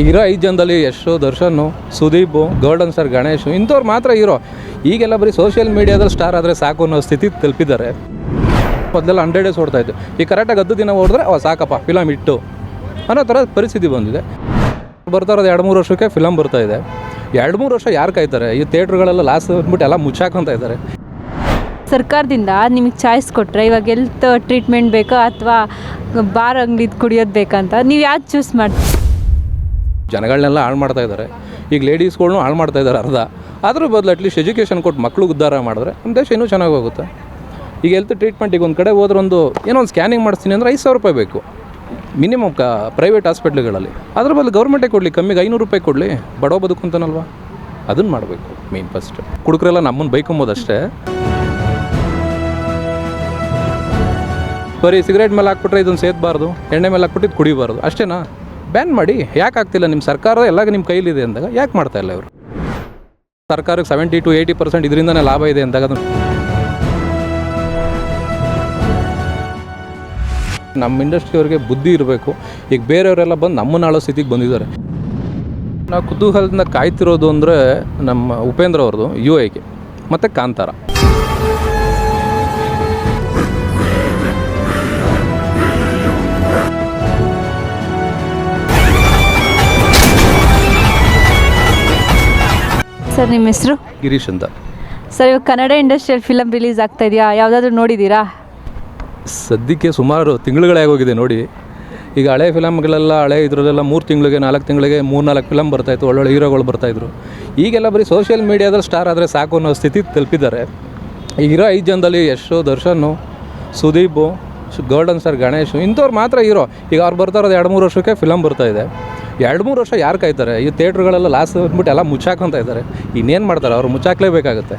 ಇರೋ ಐದು ಜನದಲ್ಲಿ ಯಶು ದರ್ಶನ್ ಸುದೀಪ್, ಗೋಲ್ಡನ್ ಸರ್, ಗಣೇಶ್, ಇಂಥವ್ರು ಮಾತ್ರ ಇರೋ ಈಗೆಲ್ಲ ಬರೀ ಸೋಷಿಯಲ್ ಮೀಡಿಯಾದಲ್ಲಿ ಸ್ಟಾರ್ ಆದರೆ ಸಾಕು ಅನ್ನೋ ಸ್ಥಿತಿ ತಲುಪಿದ್ದಾರೆ. ಮೊದಲೆಲ್ಲ ಹಂಡ್ರೆಡ್ ಡೇಸ್ ಓಡ್ತಾ ಇತ್ತು. ಈ ಕರೆಕ್ಟಾಗಿ ಹತ್ತು ದಿನ ಓಡಿದ್ರೆ, ಅವ ಸಾಕಪ್ಪ ಫಿಲಮ್ ಇಟ್ಟು ಅನ್ನೋ ಥರ ಪರಿಸ್ಥಿತಿ ಬಂದಿದೆ. ಬರ್ತಾ ಇರೋದು ಎರಡು ಮೂರು ವರ್ಷಕ್ಕೆ ಫಿಲಮ್ ಬರ್ತಾ ಇದೆ. ಎರಡು ಮೂರು ವರ್ಷ ಯಾರು ಕಾಯ್ತಾರೆ? ಈ ಥಿಯೇಟ್ರ್ಗಳೆಲ್ಲ ಲಾಸ್ಟ್ ಬಂದ್ಬಿಟ್ಟು ಎಲ್ಲ ಮುಚ್ಚಾಕೊಂತ ಇದ್ದಾರೆ. ಸರ್ಕಾರದಿಂದ ನಿಮಗೆ ಚಾಯ್ಸ್ ಕೊಟ್ಟರೆ ಇವಾಗ ಎಲ್ತ್ ಟ್ರೀಟ್ಮೆಂಟ್ ಬೇಕೋ ಅಥವಾ ಬಾರ್ ಅಂಗಡಿದು ಕುಡಿಯೋದು ಬೇಕಂತ ನೀವು ಯಾವ್ದು ಚೂಸ್ ಮಾಡ್ತೀರಿ? ಜನಗಳನ್ನೆಲ್ಲ ಹಾಳು ಮಾಡ್ತಾ ಇದ್ದಾರೆ. ಈಗ ಲೇಡೀಸ್ಗಳ್ನೂ ಹಾಳು ಮಾಡ್ತಾ ಇದ್ದಾರೆ ಅರ್ಧ. ಅದ್ರ ಬದಲು ಅಟ್ಲೀಸ್ಟ್ ಎಜುಕೇಷನ್ ಕೊಟ್ಟು ಮಕ್ಳಿಗೆ ಉದ್ಧಾರ ಮಾಡಿದ್ರೆ ನಮ್ಮ ದೇಶ ಇನ್ನೂ ಚೆನ್ನಾಗಿ ಹೋಗುತ್ತೆ. ಈಗ ಹೆಲ್ತ್ ಟ್ರೀಟ್ಮೆಂಟಿಗೆ ಒಂದು ಕಡೆ ಹೋದ್ರೆ ಒಂದು ಏನೋ ಒಂದು ಸ್ಕ್ಯಾನಿಂಗ್ ಮಾಡಿಸ್ತೀನಿ ಅಂದರೆ ಐದು ಸಾವಿರ ರೂಪಾಯಿ ಬೇಕು. ಮಿನಿಮಮ್ ಕ ಪ್ರೈವೇಟ್ ಹಾಸ್ಪಿಟ್ಲ್ಗಳಲ್ಲಿ ಅದ್ರ ಬದಲು ಗೌರ್ಮೆಂಟೇ ಕೊಡಲಿ, ಕಮ್ಮಿಗೆ ಐನೂರು ರೂಪಾಯಿ ಕೊಡಲಿ. ಬಡವ ಬದುಕುಂತಾನಲ್ವಾ? ಅದನ್ನು ಮಾಡಬೇಕು ಮೇನ್ ಫಸ್ಟ್ ಕುಡುಕರೆಲ್ಲ ನಮ್ಮನ್ನು ಬೈಕೊಂಬೋದಷ್ಟೇ. ಬರೀ ಸಿಗರೇಟ್ ಮೇಲೆ ಹಾಕ್ಬಿಟ್ರೆ ಇದನ್ನು ಸೇದಬಾರ್ದು, ಎಣ್ಣೆ ಮೇಲೆ ಹಾಕ್ಬಿಟ್ಟು ಕುಡಿಬಾರ್ದು. ಅಷ್ಟೇನಾ? ಬ್ಯಾನ್ ಮಾಡಿ, ಯಾಕೆ ಆಗ್ತಿಲ್ಲ ನಿಮ್ಮ ಸರ್ಕಾರ? ಎಲ್ಲ ನಿಮ್ಮ ಕೈಲಿದೆ ಅಂದಾಗ ಯಾಕೆ ಮಾಡ್ತಾ ಇಲ್ಲ ಇವರು? ಸರ್ಕಾರಕ್ಕೆ ಸೆವೆಂಟಿ ಟು ಏಯ್ಟಿ ಪರ್ಸೆಂಟ್ ಇದರಿಂದನೇ ಲಾಭ ಇದೆ ಅಂದಾಗ ಅದು ನಮ್ಮ ಇಂಡಸ್ಟ್ರಿಯವ್ರಿಗೆ ಬುದ್ಧಿ ಇರಬೇಕು. ಈಗ ಬೇರೆಯವರೆಲ್ಲ ಬಂದು ನಮ್ಮನ್ನ ಆಳೋ ಸ್ಥಿತಿಗೆ ಬಂದಿದ್ದಾರೆ. ನಾವು ಕುತೂಹಲದಿಂದ ಕಾಯ್ತಿರೋದು ಅಂದರೆ ನಮ್ಮ ಉಪೇಂದ್ರ ಅವ್ರದ್ದು ಯು ಐಗೆ ಮತ್ತು ಕಾಂತಾರ. ಸರ್ ನಿಮ್ಮ ಹೆಸರು? ಗಿರೀಶ್ ಅಂತ. ಸರ್ ಇವಾಗ ಕನ್ನಡ ಇಂಡಸ್ಟ್ರಿಯಲ್ ಫಿಲಮ್ ರಿಲೀಸ್ ಆಗ್ತಾ ಇದೆಯಾ? ಯಾವುದಾದ್ರೂ ನೋಡಿದ್ದೀರಾ? ಸದ್ಯಕ್ಕೆ ಸುಮಾರು ತಿಂಗಳುಗಳೇ ಆಗೋಗಿದೆ ನೋಡಿ. ಈಗ ಹಳೆ ಫಿಲಮ್ಗಳೆಲ್ಲ ಹಳೆ ಇದರಲ್ಲೆಲ್ಲ ಮೂರು ತಿಂಗಳಿಗೆ ನಾಲ್ಕು ತಿಂಗಳಿಗೆ ಮೂರು ನಾಲ್ಕು ಫಿಲಮ್ ಬರ್ತಾಯಿತ್ತು ಒಳ್ಳೊಳ್ಳೆ ಹೀರೋಗಳು ಬರ್ತಾಯಿದ್ರು ಈಗೆಲ್ಲ ಬರೀ ಸೋಷಿಯಲ್ ಮೀಡಿಯಾದಲ್ಲಿ ಸ್ಟಾರ್ ಆದರೆ ಸಾಕು ಅನ್ನೋ ಸ್ಥಿತಿ ತಲುಪಿದ್ದಾರೆ. ಈಗಿರೋ ಐದು ಜನದಲ್ಲಿ ಯಶು ದರ್ಶನು ಸುದೀಪು ಗೋಲ್ಡನ್ ಸರ್ ಗಣೇಶು ಇಂಥವ್ರು ಮಾತ್ರ ಹೀರೋ. ಈಗ ಅವ್ರು ಬರ್ತಾ ಇರೋದು ಎರಡು ಮೂರು ವರ್ಷಕ್ಕೆ ಫಿಲಮ್ ಬರ್ತಾಯಿದೆ ಇದೆ. ಎರಡು ಮೂರು ವರ್ಷ ಯಾರು ಕಾಯ್ತಾರೆ? ಈ ಥಿಯೇಟ್ರ್ಗಳೆಲ್ಲ ಲಾಸ್ ಬಂದ್ಬಿಟ್ಟು ಎಲ್ಲ ಮುಚ್ಚಾಕೊಂತ ಇದ್ದಾರೆ. ಇನ್ನೇನು ಮಾಡ್ತಾರೆ? ಅವ್ರು ಮುಚ್ಚಾಕ್ಲೇಬೇಕಾಗುತ್ತೆ.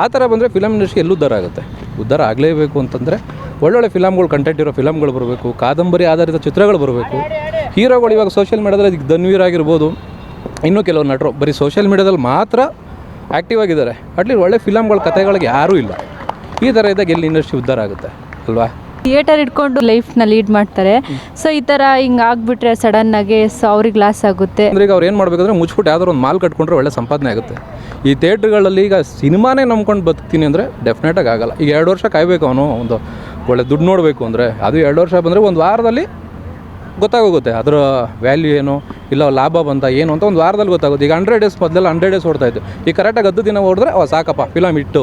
ಆ ಥರ ಬಂದರೆ ಫಿಲಮ್ ಇಂಡಸ್ಟ್ರಿ ಎಲ್ಲೂ ಉದ್ಧಾರ ಆಗುತ್ತೆ. ಉದ್ಧಾರ ಆಗಲೇಬೇಕು ಅಂತಂದರೆ ಒಳ್ಳೊಳ್ಳೆ ಫಿಲಮ್ಗಳು ಕಂಟೆಂಟ್ ಇರೋ ಫಿಲಮ್ಗಳು ಬರಬೇಕು. ಕಾದಂಬರಿ ಆಧಾರಿತ ಚಿತ್ರಗಳು ಬರಬೇಕು. ಹೀರೋಗಳು ಇವಾಗ ಸೋಷಿಯಲ್ ಮೀಡಿಯಾದಲ್ಲಿ ಇದಕ್ಕೆ ಧನ್ವೀರ್ ಆಗಿರ್ಬೋದು. ಇನ್ನೂ ಕೆಲವು ನಟರು. ಬರೀ ಸೋಷಿಯಲ್ ಮೀಡಿಯಾದಲ್ಲಿ ಮಾತ್ರ ಆ್ಯಕ್ಟಿವ್ ಆಗಿದ್ದಾರೆ. ಅಟ್ಲೀಸ್ಟ್ ಒಳ್ಳೆ ಫಿಲಮ್ಗಳ ಕಥೆಗಳಿಗೆ ಯಾರೂ ಇಲ್ಲ. ಈ ಥರ ಇದ್ದಾಗ ಎಲ್ಲಿ ಇಂಡಸ್ಟ್ರಿ ಉದ್ಧಾರ ಆಗುತ್ತೆ? ಅಲ್ವಾ? ಥಿಯೇಟರ್ ಇಟ್ಕೊಂಡು ಲೈಫ್ನ ಲೀಡ್ ಮಾಡ್ತಾರೆ. ಸೊ ಈ ಥರ ಹಿಂಗೆ ಆಗಿಬಿಟ್ರೆ ಆಗಿ ಸೊ ಅವ್ರಿಗೆ ಲಾಸ್ ಆಗುತ್ತೆ. ಅಂದ್ರೆ ಈಗ ಅವ್ರು ಏನು ಮಾಡಬೇಕಂದ್ರೆ ಮುಚ್ಬಿಟ್ಟು ಯಾವ್ದಾದ್ರು ಒಂದು ಮಾಲ್ ಕಟ್ಕೊಂಡ್ರೆ ಒಳ್ಳೆ ಸಂಪಾದನೆ ಆಗುತ್ತೆ. ಈ ಥಿಯೇಟ್ರ್ಗಳಲ್ಲಿ ಈಗ ಸಿನಿಮಾನೇ ನಂಬ್ಕೊಂಡು ಬದುಕ್ತೀನಿ ಅಂದರೆ ಡೆಫಿನೆಟಾಗಿ ಆಗಲ್ಲ. ಈಗ ಎರಡು ವರ್ಷ ಕಾಯಬೇಕು ಅವನು ಒಂದು ಒಳ್ಳೆ ದುಡ್ಡು ನೋಡಬೇಕು ಅಂದರೆ. ಅದು ಎರಡು ವರ್ಷ ಬಂದರೆ ಒಂದು ವಾರದಲ್ಲಿ ಗೊತ್ತಾಗೋಗುತ್ತೆ ಅದರ ವ್ಯಾಲ್ಯೂ ಏನು ಇಲ್ಲ ಲಾಭ ಬಂತ ಏನು ಅಂತ ಒಂದು ವಾರದಲ್ಲಿ ಗೊತ್ತಾಗುತ್ತೆ. ಈಗ ಹಂಡ್ರೆಡ್ ಡೇಸ್ ಮೊದಲೆಲ್ಲ ಹಂಡ್ರೆಡ್ ಡೇಸ್ ಓಡ್ತಾ ಇತ್ತು. ಈ ಕರೆಕ್ಟಾಗಿ ಹತ್ತು ದಿನ ಓಡಿದ್ರೆ ಅವ ಸಾಕಪ್ಪ ಫಿಲಮ್ ಇಟ್ಟು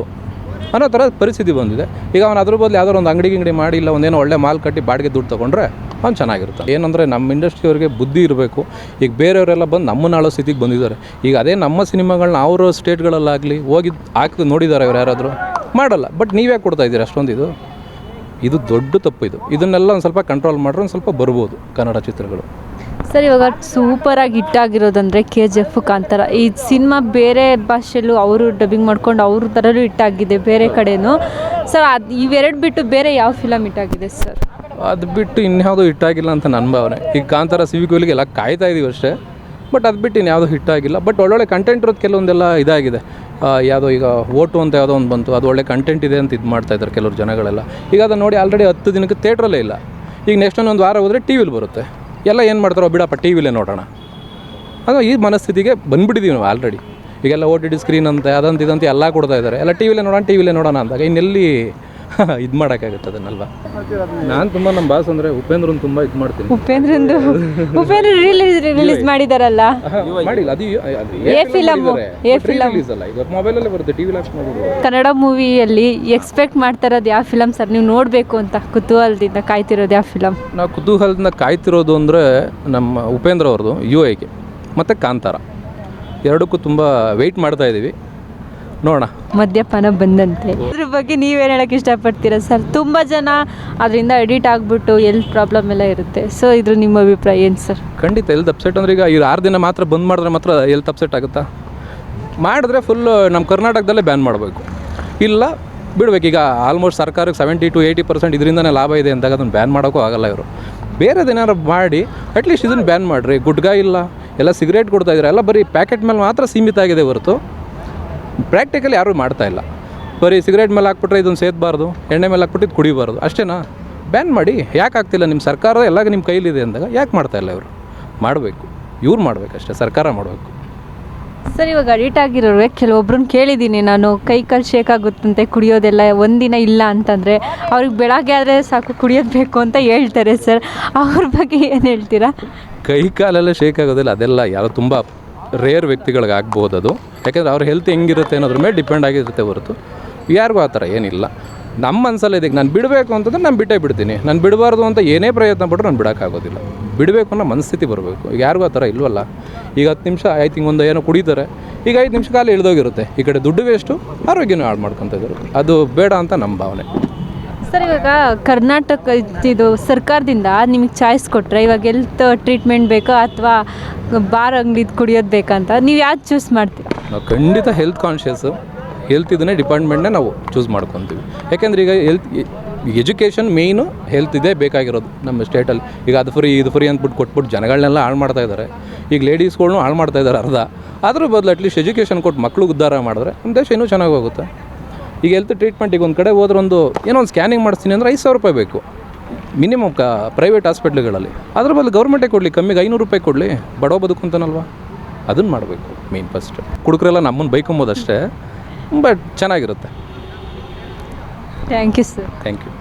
ಅನ್ನೋ ಥರ ಪರಿಸ್ಥಿತಿ ಬಂದಿದೆ. ಈಗ ಅವನು ಅದ್ರ ಬದಲು ಯಾವ್ದಾರು ಒಂದು ಅಂಗಡಿ ಗಿಂಗಡಿ ಮಾಡಿ ಇಲ್ಲ ಒಂದೇನೋ ಒಳ್ಳೆ ಮಾಲ್ ಕಟ್ಟಿ ಬಾಡಿಗೆ ದುಡ್ಡು ತೊಗೊಂಡ್ರೆ ಅವ್ನು ಚೆನ್ನಾಗಿರುತ್ತೆ. ಏನಂದರೆ ನಮ್ಮ ಇಂಡಸ್ಟ್ರಿಯವ್ರಿಗೆ ಬುದ್ಧಿ ಇರಬೇಕು. ಈಗ ಬೇರೆಯವರೆಲ್ಲ ಬಂದು ನಮ್ಮನ್ನ ಆಳೋ ಸ್ಥಿತಿಗೆ ಬಂದಿದ್ದಾರೆ. ಈಗ ಅದೇ ನಮ್ಮ ಸಿನಿಮಾಗಳನ್ನ ಅವರ ಸ್ಟೇಟ್ಗಳಲ್ಲಾಗಲಿ ಹೋಗಿ ಹಾಕಿ ನೋಡಿದ್ದಾರೆ ಅವ್ರು ಯಾರಾದರೂ? ಮಾಡಲ್ಲ. ಬಟ್ ನೀವೇ ಕೊಡ್ತಾ ಇದ್ದೀರಿ ಅಷ್ಟೊಂದು ಇದು? ಇದು ದೊಡ್ಡ ತಪ್ಪು ಇದು. ಇದನ್ನೆಲ್ಲ ಒಂದು ಸ್ವಲ್ಪ ಕಂಟ್ರೋಲ್ ಮಾಡಿದ್ರೆ ಒಂದು ಸ್ವಲ್ಪ ಬರ್ಬೋದು ಕನ್ನಡ ಚಿತ್ರಗಳು. ಸರ್, ಇವಾಗ ಸೂಪರಾಗಿ ಹಿಟ್ಟಾಗಿರೋದಂದರೆ ಕೆ ಜಿ ಎಫ್ ಕಾಂತಾರ. ಈ ಸಿನಿಮಾ ಬೇರೆ ಭಾಷೆಯಲ್ಲೂ ಅವರು ಡಬ್ಬಿಂಗ್ ಮಾಡ್ಕೊಂಡು ಅವ್ರ ಥರನೂ ಹಿಟ್ಟಾಗಿದೆ ಬೇರೆ ಕಡೆಯೂ ಸರ್ ಅದು ಇವೆರಡು ಬಿಟ್ಟು ಬೇರೆ ಯಾವ ಫಿಲಮ್ ಹಿಟ್ಟಾಗಿದೆ ಸರ್? ಅದು ಬಿಟ್ಟು ಇನ್ಯಾವುದೂ ಹಿಟ್ಟಾಗಿಲ್ಲ ಅಂತ ನನ್ನ ಭಾವನೆ. ಈಗ ಕಾಂತಾರ ಸಿವಿಕೋಲಿಗೆಲ್ಲ ಕಾಯ್ತಾ ಇದೀವಿ ಅಷ್ಟೇ. ಬಟ್ ಅದು ಬಿಟ್ಟು ಇನ್ಯಾವುದೂ ಹಿಟ್ಟಾಗಿಲ್ಲ ಬಟ್ ಒಳ್ಳೊಳ್ಳೆ ಕಂಟೆಂಟ್ ಇರೋದು ಕೆಲವೊಂದೆಲ್ಲ ಇದಾಗಿದೆ. ಯಾವುದೋ ಈಗ ಓಟು ಅಂತ ಯಾವುದೋ ಒಂದು ಬಂತು. ಅದು ಒಳ್ಳೆ ಕಂಟೆಂಟ್ ಇದೆ ಅಂತ ಇದು ಮಾಡ್ತಾ ಇದ್ದಾರೆ ಕೆಲವರು ಜನಗಳೆಲ್ಲ. ಈಗ ಅದನ್ನು ನೋಡಿ ಆಲ್ರೆಡಿ ಹತ್ತು ದಿನಕ್ಕೆ ಥೇಟ್ರಲ್ಲೇ ಇಲ್ಲ. ಈಗ ನೆಕ್ಸ್ಟ್ ಒಂದು ವಾರ ಹೋದರೆ ಟಿ ವಿಲಿ ಬರುತ್ತೆ. ಎಲ್ಲ ಏನು ಮಾಡ್ತಾರೋ ಬಿಡಪ್ಪ, ಟಿ ವಿಲೇ ನೋಡೋಣ. ಅದು ಈ ಮನಸ್ಥಿತಿಗೆ ಬಂದ್ಬಿಟ್ಟಿದ್ದೀವಿ ನಾವು ಆಲ್ರೆಡಿ ಈಗೆಲ್ಲ ಓ ಟಿ ಟಿ ಸ್ಕ್ರೀನ್ ಅಂತ, ಅದಂತ ಇದಂತೆ ಎಲ್ಲ ಕೊಡ್ತಾ ಇದ್ದಾರೆ. ಎಲ್ಲ ಟಿ ವಿಲೇ ನೋಡೋಣ, ಟಿ ವಿಲೇ ನೋಡೋಣ ಅಂದಾಗ ಇನ್ನೆಲ್ಲಿ ಇದು ಮಾಡೋಕ್ಕಾಗುತ್ತೆ ಅದನ್ನಲ್ವಾ? ನಾನು ತುಂಬ ನಮ್ಮ ಬಾಸ್ ಅಂದರೆ ಉಪೇಂದ್ರನ್ ತುಂಬ ಇದು ಮಾಡ್ತೀನಿ. ಉಪೇಂದ್ರಂದು ಉಪೇಂದ್ರ ರಿಲೀಸ್ ರಿಲೀಸ್ ಮಾಡಿದಾರಲ್ಲ? ಮಾಡಿಲ್ಲ ಅದು ಏ ಫಿಲಮ್ ಏ ಫಿಲಮ್ ರಿಲೀಸ್ ಅಲ್ಲ ಈಗ ಮೊಬೈಲಲ್ಲೇ ಬರುತ್ತೆ ಟಿವಿ ಮಾಡ್ಬೋದು ಕನ್ನಡ ಮೂವಿಯಲ್ಲಿ ಎಕ್ಸ್ಪೆಕ್ಟ್ ಮಾಡ್ತಾ ಇರೋದು ಯಾವ ಫಿಲಮ್ ಸರ್ ನೀವು ನೋಡಬೇಕು ಅಂತ ಕುತೂಹಲದಿಂದ ಕಾಯ್ತಿರೋದು ಯಾವ ಫಿಲಮ್ ನಾವು ಕುತೂಹಲದಿಂದ ಕಾಯ್ತಿರೋದು ಅಂದರೆ ನಮ್ಮ ಉಪೇಂದ್ರ ಅವ್ರದ್ದು ಯು ಐಗೆ ಮತ್ತು ಕಾಂತಾರ. ಎರಡಕ್ಕೂ ತುಂಬ ವೆಯ್ಟ್ ಮಾಡ್ತಾ ಇದ್ದೀವಿ ನೋಡೋಣ. ಮದ್ಯಪಾನ ಬಂದಂತೆ. ಅದ್ರ ಬಗ್ಗೆ ನೀವೇನು ಹೇಳಕ್ಕೆ ಇಷ್ಟಪಡ್ತೀರಾ ಸರ್? ತುಂಬ ಜನ ಅದರಿಂದ ಎಡಿಟ್ ಆಗಿಬಿಟ್ಟು ಎಲ್ಲಿ ಪ್ರಾಬ್ಲಮ್ ಎಲ್ಲ ಇರುತ್ತೆ. ಸೊ ಇದ್ರ ನಿಮ್ಮ ಅಭಿಪ್ರಾಯ ಏನು ಸರ್? ಖಂಡಿತ ಎಲ್ತ್ ಅಪ್ಸೆಟ್ ಅಂದ್ರೆ ಈಗ ಈ ಆರು ದಿನ ಮಾತ್ರ ಬಂದ್ ಮಾಡಿದ್ರೆ ಮಾತ್ರ ಎಲ್ತ್ ಅಪ್ಸೆಟ್ ಆಗುತ್ತಾ? ಮಾಡಿದ್ರೆ ಫುಲ್ ನಮ್ಮ ಕರ್ನಾಟಕದಲ್ಲೇ ಬ್ಯಾನ್ ಮಾಡಬೇಕು. ಇಲ್ಲ ಬಿಡ್ಬೇಕು ಈಗ ಆಲ್ಮೋಸ್ಟ್ ಸರ್ಕಾರಕ್ಕೆ ಸೆವೆಂಟಿ ಟು ಏಯ್ಟಿ ಪರ್ಸೆಂಟ್ ಇದರಿಂದನೇ ಲಾಭ ಇದೆ ಅಂದಾಗ ಅದನ್ನು ಬ್ಯಾನ್ ಮಾಡೋಕ್ಕೂ ಆಗಲ್ಲ ಇವರು. ಬೇರೆ ಏನಾರು ಮಾಡಿ ಅಟ್ಲೀಸ್ಟ್ ಇದನ್ನು ಬ್ಯಾನ್ ಮಾಡಿರಿ. ಗುಡ್ಗಾ ಇಲ್ಲ ಎಲ್ಲ ಸಿಗರೇಟ್ ಕೊಡ್ತಾ ಇದ್ದಾರೆ ಎಲ್ಲ ಬರೀ ಪ್ಯಾಕೆಟ್ ಮೇಲೆ ಮಾತ್ರ ಸೀಮಿತ ಆಗಿದೆ ಹೊರತು. ಪ್ರಾಕ್ಟಿಕಲಿ ಯಾರೂ ಮಾಡ್ತಾ ಇಲ್ಲ. ಬರೀ ಸಿಗರೇಟ್ ಮೇಲೆ ಹಾಕ್ಬಿಟ್ರೆ ಇದನ್ನು ಸೇದಬಾರ್ದು ಎಣ್ಣೆ ಮೇಲೆ ಹಾಕ್ಬಿಟ್ಟು ಇದು ಕುಡಿಬಾರ್ದು ಅಷ್ಟೇನಾ? ಬ್ಯಾನ್ ಮಾಡಿ ಯಾಕೆ ಆಗ್ತಿಲ್ಲ? ನಿಮ್ಮ ಸರ್ಕಾರ ಎಲ್ಲ ನಿಮ್ಮ ಕೈಲಿದೆ ಅಂದಾಗ ಯಾಕೆ ಮಾಡ್ತಾ ಇಲ್ಲ ಇವರು? ಮಾಡಬೇಕು. ಇವ್ರು ಮಾಡಬೇಕಷ್ಟೇ ಸರ್ಕಾರ ಮಾಡಬೇಕು. ಸರ್ ಇವಾಗ ಅಡಿಟ್ ಆಗಿರೋರಿಗೆ ಕೆಲವೊಬ್ರನ್ನ ಕೇಳಿದ್ದೀನಿ ನಾನು ಕೈ ಕಾಲು ಶೇಕ್ ಆಗುತ್ತಂತೆ ಕುಡಿಯೋದೆಲ್ಲ ಒಂದಿನ ಇಲ್ಲ ಅಂತಂದರೆ ಅವ್ರಿಗೆ ಬೆಳಗ್ಗೆ ಆದರೆ ಸಾಕು ಕುಡಿಯೋದು ಬೇಕು ಅಂತ ಹೇಳ್ತಾರೆ ಸರ್. ಅವ್ರ ಬಗ್ಗೆ ಏನು ಹೇಳ್ತೀರಾ? ಕೈ ಕಾಲೆಲ್ಲ ಶೇಕ್ ಆಗೋದಿಲ್ಲ ಅದೆಲ್ಲ ಯಾರೋ ತುಂಬ ರೇರ್ ವ್ಯಕ್ತಿಗಳಿಗೆ ಆಗ್ಬೋದು ಅದು ಯಾಕೆಂದರೆ ಅವ್ರ ಹೆಲ್ತ್ ಹೆಂಗಿರುತ್ತೆ ಅನ್ನೋದ್ರ ಮೇಲೆ ಡಿಪೆಂಡ್ ಆಗಿರುತ್ತೆ ಹೊರತು. ಯಾರಿಗೂ ಆ ಥರ ಏನಿಲ್ಲ. ನಮ್ಮ ಮನಸ್ಸಲ್ಲಿ ಇದಕ್ಕೆ ನಾನು ಬಿಡಬೇಕು ಅಂತಂದ್ರೆ ನಾನು ಬಿಟ್ಟೇ ಬಿಡ್ತೀನಿ. ನಾನು ಬಿಡಬಾರ್ದು ಅಂತ ಏನೇ ಪ್ರಯತ್ನ ಪಟ್ಟರು ನಾನು ಬಿಡೋಕ್ಕಾಗೋದಿಲ್ಲ. ಬಿಡಬೇಕು ಅನ್ನೋ ಮನಸ್ಥಿತಿ ಬರಬೇಕು. ಯಾರಿಗೂ ಆ ಥರ ಇಲ್ವಲ್ಲ? ಈಗ ಹತ್ತು ನಿಮಿಷ ಆಯ್ತು ಹಿಂಗೆ ಒಂದು ಏನೋ ಕುಡಿತಾರೆ. ಈಗ ಐದು ನಿಮಿಷ ಕಾಲ ಇಳಿದೋಗಿರುತ್ತೆ. ಈ ಕಡೆ ದುಡ್ಡು ವೇಸ್ಟು ಆರೋಗ್ಯನೂ ಹಾಳು ಮಾಡ್ಕೊತ ಇದ್ದಾರೆ ಅದು ಬೇಡ ಅಂತ ನಮ್ಮ ಭಾವನೆ. ಸರ್, ಇವಾಗ ಕರ್ನಾಟಕ ಇದು ಸರ್ಕಾರದಿಂದ ನಿಮಗೆ ಚಾಯ್ಸ್ ಕೊಟ್ಟರೆ ಇವಾಗ ಎಲ್ತ್ ಟ್ರೀಟ್ಮೆಂಟ್ ಬೇಕಾ ಅಥವಾ ಬಾರ್ ಅಂಗಡಿದು ಕುಡಿಯೋದು ಬೇಕಂತ ನೀವು ಯಾವ್ದು ಚೂಸ್ ಮಾಡ್ತೀರಾ? ನಾವು ಖಂಡಿತ ಹೆಲ್ತ್ ಕಾನ್ಷಿಯಸ್ ಹೆಲ್ತ್ ಇದನ್ನೇ ಡಿಪಾರ್ಟ್ಮೆಂಟ್ನೇ ನಾವು ಚೂಸ್ ಮಾಡ್ಕೊತೀವಿ. ಯಾಕೆಂದ್ರೆ ಈಗ ಹೆಲ್ತ್ ಎಜುಕೇಷನ್ ಮೇಯ್ನು ಹೆಲ್ತ್ ಇದೇ ಬೇಕಾಗಿರೋದು ನಮ್ಮ ಸ್ಟೇಟಲ್ಲಿ ಈಗ ಅದು ಫ್ರೀ ಇದು ಫ್ರೀ ಅಂದ್ಬಿಟ್ಟು ಕೊಟ್ಬಿಟ್ಟು ಜನಗಳನ್ನೆಲ್ಲ ಹಾಳು ಮಾಡ್ತಾ ಇದ್ದಾರೆ ಈಗ ಲೇಡೀಸ್ಗಳ್ನು ಹಾಳು ಮಾಡ್ತಾ ಇದ್ದಾರೆ ಅರ್ಧ. ಅದ್ರ ಬದಲು ಅಟ್ಲೀಸ್ಟ್ ಎಜುಕೇಷನ್ ಕೊಟ್ಟು ಮಕ್ಳಿಗೆ ಉದ್ಧಾರ ಮಾಡಿದ್ರೆ ನಮ್ಮ ದೇಶ ಇನ್ನೂ ಚೆನ್ನಾಗಿ ಹೋಗುತ್ತೆ. ಈಗ ಹೆಲ್ತ್ ಟ್ರೀಟ್ಮೆಂಟಿಗೆ ಒಂದು ಕಡೆ ಹೋದ್ರೆ ಒಂದು ಏನೋ ಒಂದು ಸ್ಕ್ಯಾನಿಂಗ್ ಮಾಡಿಸ್ತೀನಿ ಅಂದರೆ ಐದು ಸಾವಿರ ರೂಪಾಯಿ ಬೇಕು. ಮಿನಿಮಮ್ ಕ ಪ್ರೈವೇಟ್ ಹಾಸ್ಪಿಟ್ಲ್ಗಳಲ್ಲಿ ಅದ್ರ ಬದಲು ಗೌರ್ಮೆಂಟೇ ಕೊಡಲಿ ಕಮ್ಮಿಗೆ ಐನೂರು ರೂಪಾಯಿ ಕೊಡಲಿ. ಬಡವ ಬದುಕುಂತಾನಲ್ವಾ? ಅದನ್ನು ಮಾಡಬೇಕು ಮೇನ್ ಫಸ್ಟ್ ಕುಡುಕರೆಲ್ಲ ನಮ್ಮನ್ನು ಬೈಕೊಂಬೋದಷ್ಟೇ ಬಟ್ ಚೆನ್ನಾಗಿರುತ್ತೆ. Thank you sir thank you